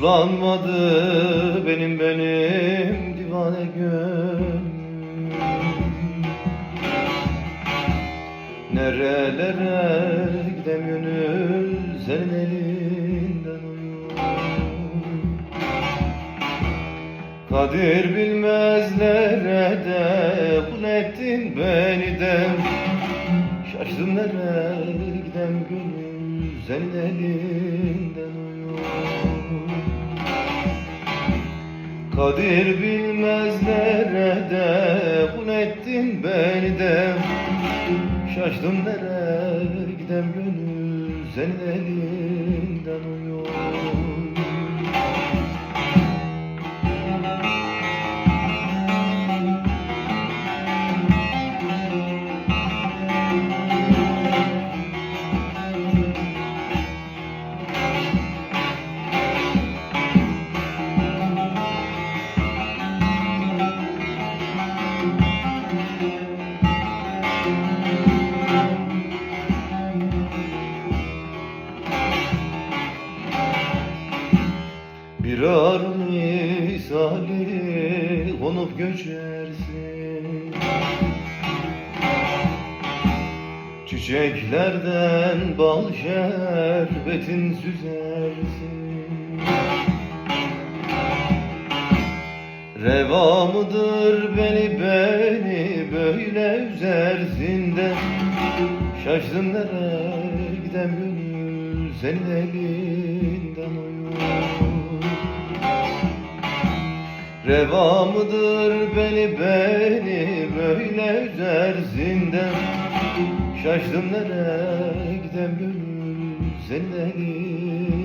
Uslanmadı benim benim divane gönlüm. Nerelere gidem gönül senin elinden uyur Kadir bilmezlere de kul ettin beni de. Şaştım nereye elinden uyur. Kadir bilmezlere de kul ettin beni de. Şaştım nereye gidem gönül senin elinden uyur Bir ar misali konup göçersin. Çiçeklerden bal şerbetin süzersin. Reva mıdır beni beni böyle üzersin de? Şaştım nereye gidem gönül senin elinden Reva mıdır beni beni böyle üzersin de Şaştım nereye gidem gönül senin uyur